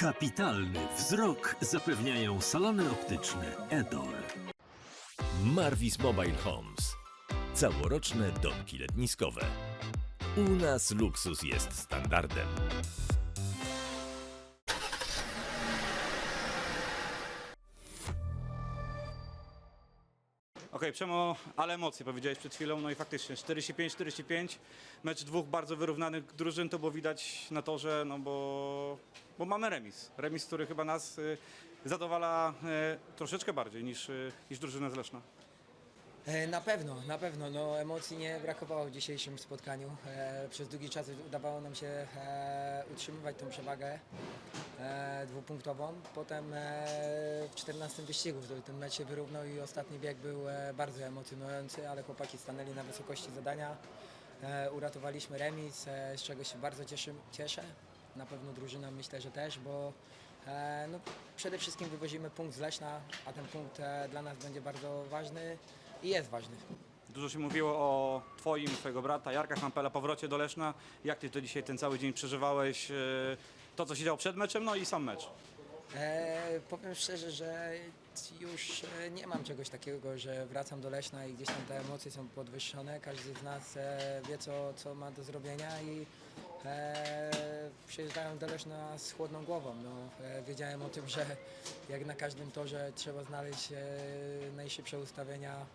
Kapitalny wzrok zapewniają salony optyczne Edol. Marvis Mobile Homes. Całoroczne domki letniskowe. U nas luksus jest standardem. Okej, Przemo, ale emocje powiedziałeś przed chwilą, no i faktycznie 45-45, mecz dwóch bardzo wyrównanych drużyn, to było widać na torze, no bo, bo mamy remis. Remis, który chyba nas y, zadowala y, troszeczkę bardziej niż, y, niż drużyna z Leszna. E, Na pewno, na pewno. No, emocji nie brakowało w dzisiejszym spotkaniu. E, przez długi czas udawało nam się e, utrzymywać tą przewagę dwupunktową. Potem w 14 wyścigu ten mecz się wyrównał i ostatni bieg był bardzo emocjonujący, ale chłopaki stanęli na wysokości zadania. Uratowaliśmy remis, z czego się bardzo cieszę. Na pewno drużyna myślę, że też, bo e, no, przede wszystkim wywozimy punkt z Leśna, a ten punkt e, dla nas będzie bardzo ważny i jest ważny. Dużo się mówiło o twoim, twojego brata Jarka Hampela, powrocie do Leszna. Jak ty to dzisiaj ten cały dzień przeżywałeś, y, to co się działo przed meczem, no i sam mecz? E, powiem szczerze, że już e, nie mam czegoś takiego, że wracam do Leśna i gdzieś tam te emocje są podwyższone. Każdy z nas e, wie, co, co ma do zrobienia i e, przyjeżdżałem do Leśna z chłodną głową. No, e, wiedziałem o tym, że jak na każdym torze trzeba znaleźć e, najszybsze ustawienia,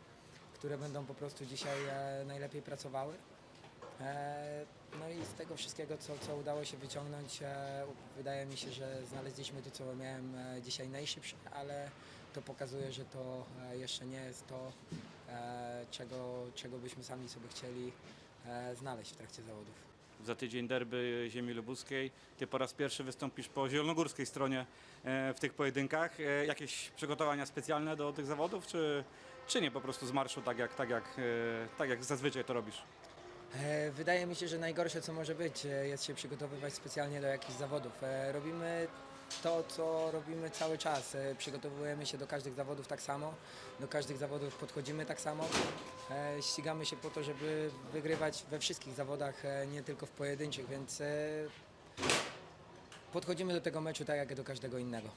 które będą po prostu dzisiaj e, najlepiej pracowały. No i z tego wszystkiego, co, co udało się wyciągnąć, wydaje mi się, że znaleźliśmy to, co miałem dzisiaj najszybsze, ale to pokazuje, że to jeszcze nie jest to, czego, czego byśmy sami sobie chcieli znaleźć w trakcie zawodów. Za tydzień derby ziemi lubuskiej. Ty po raz pierwszy wystąpisz po zielonogórskiej stronie e, w tych pojedynkach. E, Jakieś przygotowania specjalne do tych zawodów, czy, czy nie po prostu z marszu, tak jak, tak, jak, e, tak jak zazwyczaj to robisz? Wydaje mi się, że najgorsze co może być jest się przygotowywać specjalnie do jakichś zawodów. Robimy to, co robimy cały czas. E, Przygotowujemy się do każdych zawodów tak samo, do każdych zawodów podchodzimy tak samo. E, Ścigamy się po to, żeby wygrywać we wszystkich zawodach, e, nie tylko w pojedynczych, więc podchodzimy do tego meczu tak jak do każdego innego.